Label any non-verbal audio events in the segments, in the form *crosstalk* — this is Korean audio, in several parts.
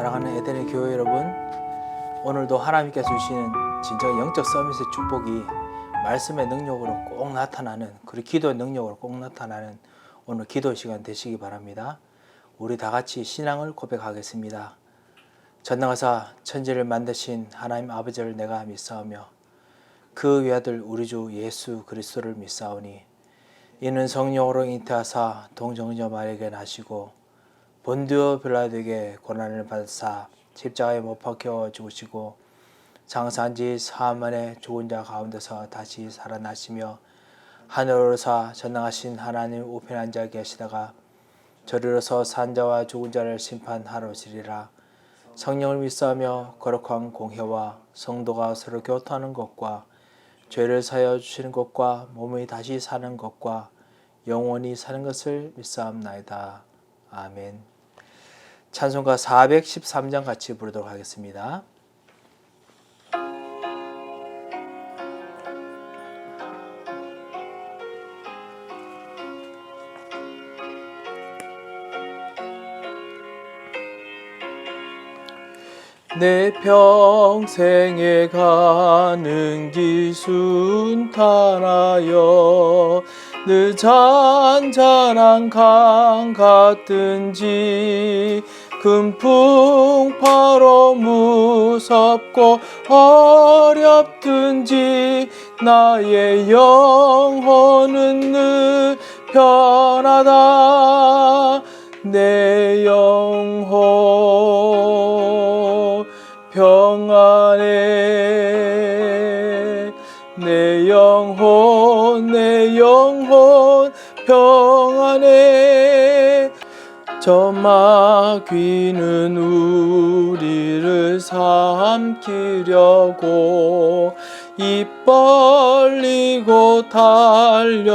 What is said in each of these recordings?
사랑하는 에덴의 교회 여러분, 오늘도 하나님께서 주시는 진정 영적 서밋의 축복이 말씀의 능력으로 꼭 나타나는 그리고 기도의 능력으로 꼭 나타나는 오늘 기도 시간 되시기 바랍니다. 우리 다 같이 신앙을 고백하겠습니다. 전능하사 천지를 만드신 하나님 아버지를 내가 믿사오며 그 외아들 우리 주 예수 그리스도를 믿사오니 이는 성령으로 잉태하사 동정녀 마리에게 나시고 본디오 빌라에게 고난을 받으사 십자가에 못 박혀 죽으시고 장사한 지 사흘 만에 죽은 자 가운데서 다시 살아나시며 하늘로사 전능하신 하나님 우편에 앉아 계시다가 저리로서 산 자와 죽은 자를 심판하러 오시리라 성령을 믿사하며 거룩한 공회와 성도가 서로 교통하는 것과 죄를 사여 주시는 것과 몸이 다시 사는 것과 영원히 사는 것을 믿사옵나이다. 아멘. 찬송가 413장 같이 부르도록 하겠습니다. 내 평생에 가는 길 순탄하여 늘 잔잔한 강 같든지 금풍파로 무섭고 어렵든지 나의 영혼은 늘 편하다. 내 영혼 저 마귀는 우리를 삼키려고 입 벌리고 달려와도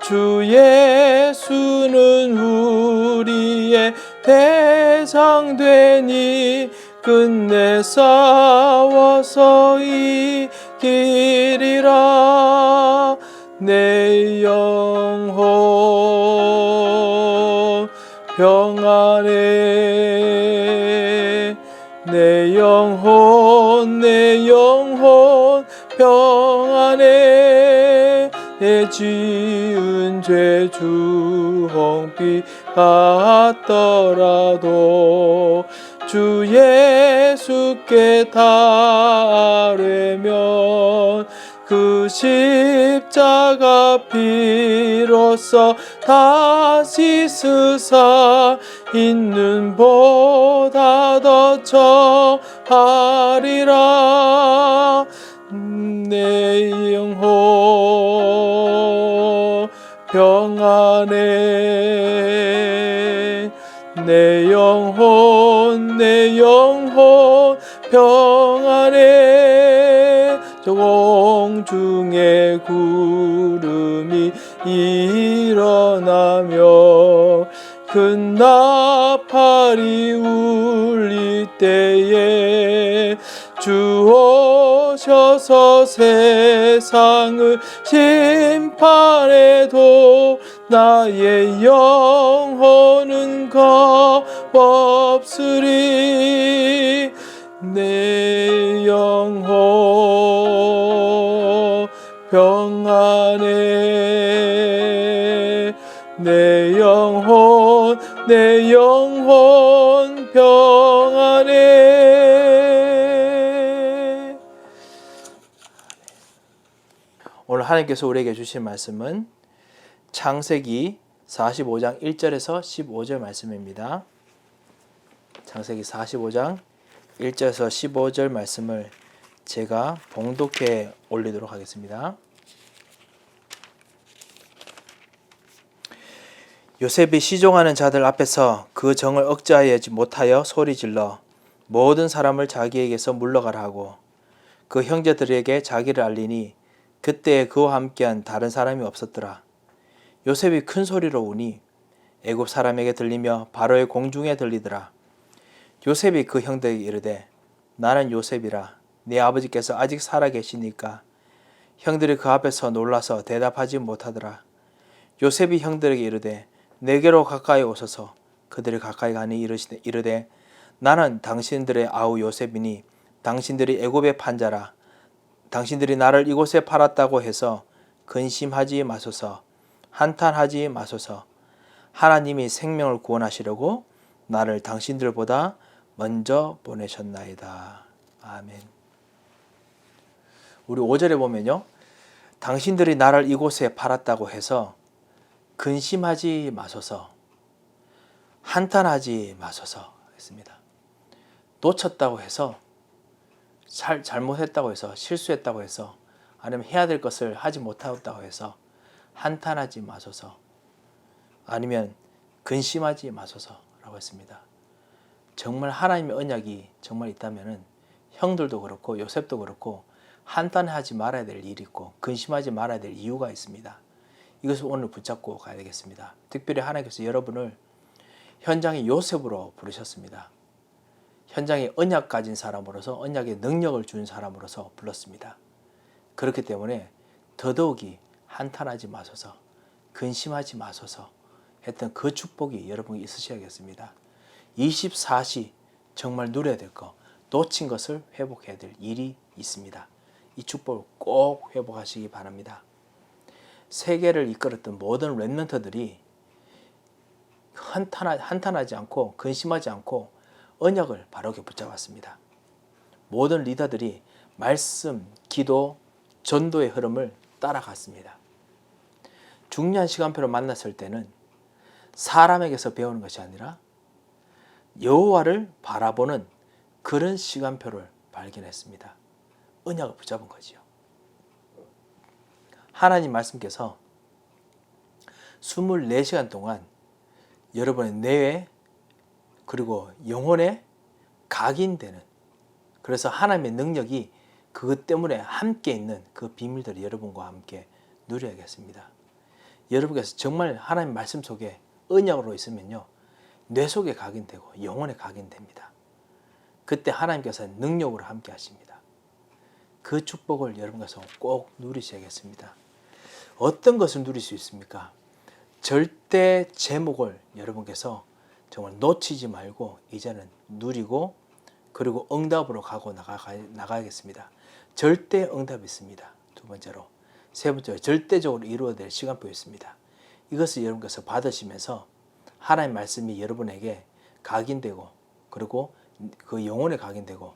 주 예수는 우리의 대상 되니 끝내 싸워서 이기 내 지은 죄 주홍빛 같더라도 주 예수께 달으면 그 십자가 피로써 다시 스사 있는 보다 더 처하리라. 내 영혼 안해 내 영혼 내 영혼 평안해 저 공중에 구름이 일어나며 큰 나팔이 울릴 때에 주 오셔서 세상을 심판해도 나의 영혼은 겁없으리 내 영혼 평안해 내 영혼 내 영혼 평안해. 오늘 하나님께서 우리에게 주신 말씀은 창세기 45장 1절에서 15절 말씀입니다. 창세기 45장 1절에서 15절 말씀을 제가 봉독해 올리도록 하겠습니다. 요셉이 시종하는 자들 앞에서 그 정을 억제하지 못하여 소리질러 모든 사람을 자기에게서 물러가라 하고 그 형제들에게 자기를 알리니 그때 그와 함께한 다른 사람이 없었더라. 요셉이 큰 소리로 우니 애굽 사람에게 들리며 바로의 공중에 들리더라. 요셉이 그 형들에게 이르되 나는 요셉이라. 네 아버지께서 아직 살아 계시니까. 형들이 그 앞에서 놀라서 대답하지 못하더라. 요셉이 형들에게 이르되 내게로 가까이 오소서. 그들이 가까이 가니 이르시되 이르되 나는 당신들의 아우 요셉이니 당신들이 애굽의 판자라. 당신들이 나를 이곳에 팔았다고 해서 근심하지 마소서 한탄하지 마소서 하나님이 생명을 구원하시려고 나를 당신들보다 먼저 보내셨나이다. 아멘. 우리 5절에 보면요. 당신들이 나를 이곳에 팔았다고 해서 근심하지 마소서 한탄하지 마소서 했습니다. 놓쳤다고 해서 잘, 잘못했다고 해서 실수했다고 해서 아니면 해야 될 것을 하지 못하였다고 해서 한탄하지 마소서 아니면 근심하지 마소서라고 했습니다. 정말 하나님의 언약이 정말 있다면은 형들도 그렇고 요셉도 그렇고 한탄하지 말아야 될 일이 있고 근심하지 말아야 될 이유가 있습니다. 이것을 오늘 붙잡고 가야 되겠습니다. 특별히 하나님께서 여러분을 현장의 요셉으로 부르셨습니다. 현장에 언약 가진 사람으로서 언약의 능력을 준 사람으로서 불렀습니다. 그렇기 때문에 더더욱이 한탄하지 마소서, 근심하지 마소서 했던 그 축복이 여러분이 있으셔야겠습니다. 24시 정말 누려야 될 것, 놓친 것을 회복해야 될 일이 있습니다. 이 축복을 꼭 회복하시기 바랍니다. 세계를 이끌었던 모든 랩런터들이 한탄하, 한탄하지 않고 근심하지 않고 언약을 바르게 붙잡았습니다. 모든 리더들이 말씀, 기도, 전도의 흐름을 따라갔습니다. 중요한 시간표를 만났을 때는 사람에게서 배우는 것이 아니라 여호와를 바라보는 그런 시간표를 발견했습니다. 언약을 붙잡은 거지요. 하나님 말씀께서 24시간 동안 여러분의 뇌에 그리고 영혼에 각인되는 그래서 하나님의 능력이 그것 때문에 함께 있는 그 비밀들을 여러분과 함께 누려야겠습니다. 여러분께서 정말 하나님 말씀 속에 언약으로 있으면요. 뇌 속에 각인되고 영혼에 각인됩니다. 그때 하나님께서 능력으로 함께 하십니다. 그 축복을 여러분께서 꼭 누리셔야겠습니다. 어떤 것을 누릴 수 있습니까? 절대 제목을 여러분께서 정말 놓치지 말고 이제는 누리고 그리고 응답으로 가고 나가, 나가야겠습니다. 절대 응답이 있습니다. 두 번째로. 세 번째로 절대적으로 이루어야 될 시간표 있습니다. 이것을 여러분께서 받으시면서 하나님 말씀이 여러분에게 각인되고 그리고 그 영혼에 각인되고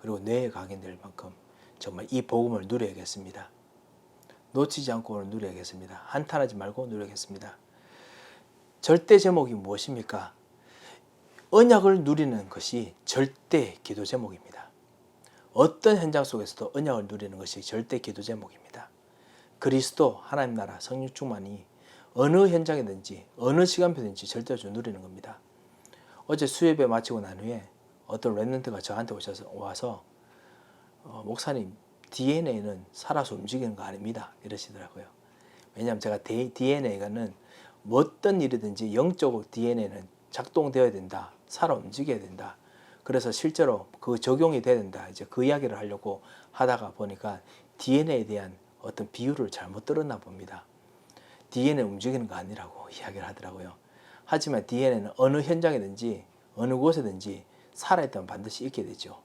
그리고 뇌에 각인될 만큼 정말 이 복음을 누려야겠습니다. 놓치지 않고 누려야겠습니다. 한탄하지 말고 누려야겠습니다. 절대 제목이 무엇입니까? 언약을 누리는 것이 절대 기도 제목입니다. 어떤 현장 속에서도 언약을 누리는 것이 절대 기도 제목입니다. 그리스도 하나님 나라 성령 충만이 어느 현장이든지 어느 시간표든지 절대로 누리는 겁니다. 어제 수협에 마치고 난 후에 어떤 랩런트가 저한테 오셔서 와서 어, 목사님 DNA는 살아서 움직이는 거 아닙니다 이러시더라고요. 왜냐하면 제가 DNA가는 어떤 일이든지 영적으로 DNA는 작동되어야 된다. 살아 움직여야 된다. 그래서 실제로 그 적용이 돼야 된다. 이제 그 이야기를 하려고 하다가 보니까 DNA에 대한 어떤 비유를 잘못 들었나 봅니다. DNA 움직이는 거 아니라고 *laughs* 이야기를 하더라고요. 하지만 DNA는 어느 현장이든지 어느 곳에든지 살아있다면 반드시 있게 되죠.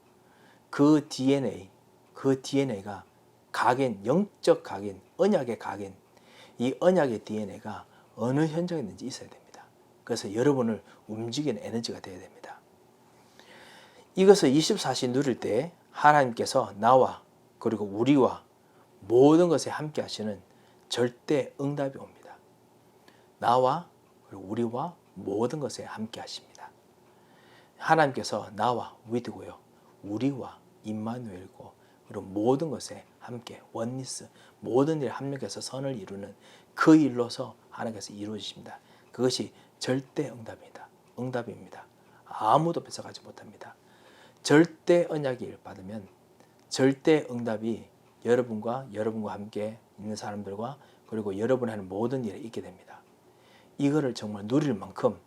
그 DNA, 그 DNA가 각인, 영적 각인, 언약의 각인, 이 언약의 DNA가 어느 현장이든지 있어야 됩니다. 그래서 여러분을 움직이는 에너지가 되어야 됩니다. 이것을 24시 누릴 때 하나님께서 나와 그리고 우리와 모든 것에 함께 하시는 절대 응답이 옵니다. 나와 우리와 모든 것에 함께 하십니다. 하나님께서 나와 위드고요. 우리와 임마누엘고 그리고 모든 것에 함께 원리스 모든 일 합력해서 선을 이루는 그 일로서 하나님께서 이루어지십니다. 그것이 절대 응답입니다. 응답입니다. 아무도 뺏어가지 못합니다. 절대 언약을 받으면 절대 응답이 여러분과 여러분과 함께 있는 사람들과 그리고 여러분이 하는 모든 일에 있게 됩니다. 이거를 정말 누릴 만큼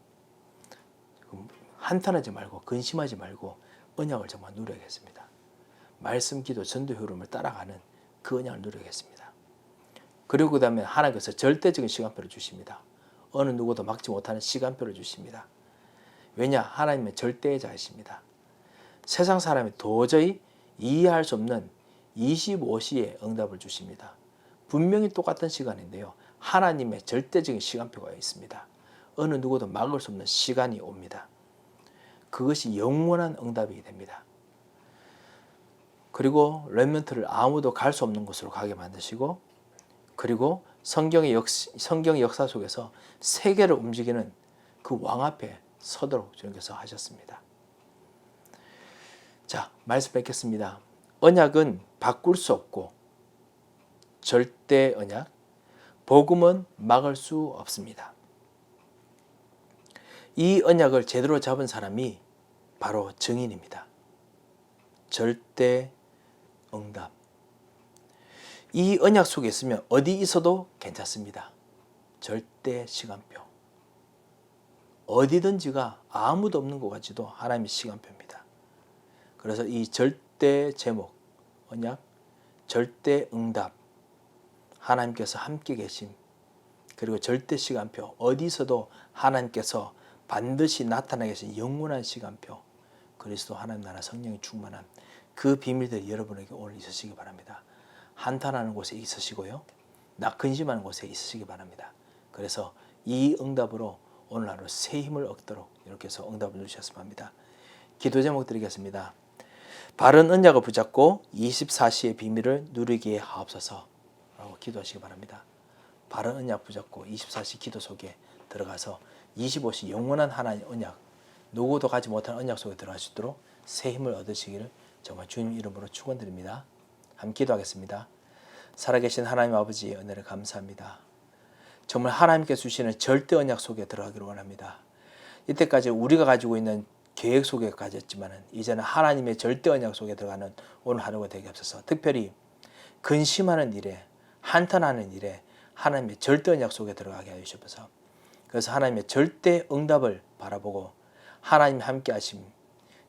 한탄하지 말고 근심하지 말고 언약을 정말 누려야겠습니다. 말씀, 기도, 전도 흐름을 따라가는 그 언약을 누려야겠습니다. 그리고 그 다음에 하나님께서 절대적인 시간표를 주십니다. 어느 누구도 막지 못하는 시간표를 주십니다. 왜냐? 하나님의 절대자이십니다. 세상 사람이 도저히 이해할 수 없는 25시의 응답을 주십니다. 분명히 똑같은 시간인데요. 하나님의 절대적인 시간표가 있습니다. 어느 누구도 막을 수 없는 시간이 옵니다. 그것이 영원한 응답이 됩니다. 그리고 렘넌트를 아무도 갈 수 없는 곳으로 가게 만드시고 그리고 성경의 역 성경의 역사 속에서 세계를 움직이는 그 왕 앞에 서도록 주님께서 하셨습니다. 자, 말씀 뵙겠습니다. 언약은 바꿀 수 없고 절대 언약, 복음은 막을 수 없습니다. 이 언약을 제대로 잡은 사람이 바로 증인입니다. 절대 응답. 이 언약 속에 있으면 어디 있어도 괜찮습니다. 절대 시간표. 어디든지가 아무도 없는 것 같지도 하나님의 시간표입니다. 그래서 이 절대 제목, 언약, 절대 응답, 하나님께서 함께 계심, 그리고 절대 시간표, 어디서도 하나님께서 반드시 나타나 계신 영원한 시간표, 그리스도 하나님 나라 성령이 충만한 그 비밀들이 여러분에게 오늘 있으시기 바랍니다. 한탄하는 곳에 있으시고요. 나 근심하는 곳에 있으시기 바랍니다. 그래서 이 응답으로 오늘 하루 새 힘을 얻도록 이렇게 해서 응답을 주셨으면 합니다. 기도 제목 드리겠습니다. 바른 언약을 붙잡고 24시의 비밀을 누리기에 하옵소서 라고 기도하시기 바랍니다. 바른 언약 붙잡고 24시 기도 속에 들어가서 25시 영원한 하나님 언약 누구도 가지 못한 언약 속에 들어갈 수 있도록 새 힘을 얻으시기를 정말 주님 이름으로 축원드립니다. 함께 기도하겠습니다. 살아계신 하나님 아버지 은혜를 감사합니다. 정말 하나님께 주시는 절대 언약 속에 들어가기를 원합니다. 이때까지 우리가 가지고 있는 계획 속에 가졌지만은 이제는 하나님의 절대 언약 속에 들어가는 오늘 하루가 되게 없어서 특별히 근심하는 일에 한탄하는 일에 하나님의 절대 언약 속에 들어가게 하여 주셔서. 그래서 하나님의 절대 응답을 바라보고 하나님 함께 하심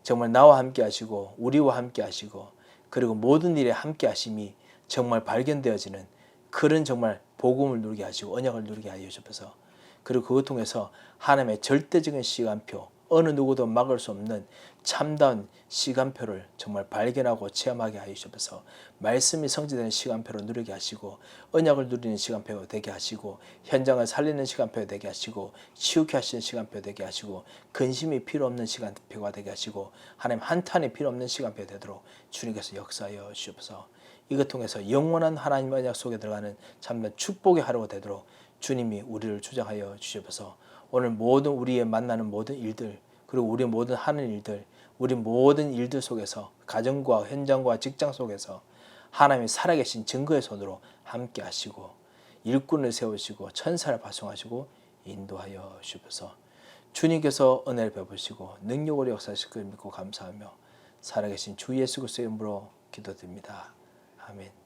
정말 나와 함께 하시고 우리와 함께 하시고 그리고 모든 일에 함께 하심이 정말 발견되어지는 그런 정말 복음을 누리게 하시고 언약을 누리게 하여 주셔서. 그리고 그것 통해서 하나님의 절대적인 시간표 어느 누구도 막을 수 없는 참다운 시간표를 정말 발견하고 체험하게 주셔서. 말씀이 성취되는 시간표로 누리게 하시고 언약을 누리는 시간표가 되게 하시고 현장을 살리는 시간표가 되게 하시고 치유케 하시는 시간표 되게 하시고 근심이 필요 없는 시간표가 되게 하시고 하나님 한탄이 필요 없는 시간표가 되도록 주님께서 역사하여 주옵소서. 이것 통해서 영원한 하나님 언약 속에 들어가는 참된 축복의 하루가 되도록 주님이 우리를 주장하여 주셔서 오늘 모든 우리의 만나는 모든 일들 그리고 우리 모든 하는 일들 우리 모든 일들 속에서 가정과 현장과 직장 속에서 하나님이 살아계신 증거의 손으로 함께 하시고 일꾼을 세우시고 천사를 발송하시고 인도하여 주셔서 주님께서 은혜를 베푸시고 능력으로 역사하실 걸 믿고 감사하며 살아계신 주 예수 그리스도의 이름으로 기도드립니다. 아멘.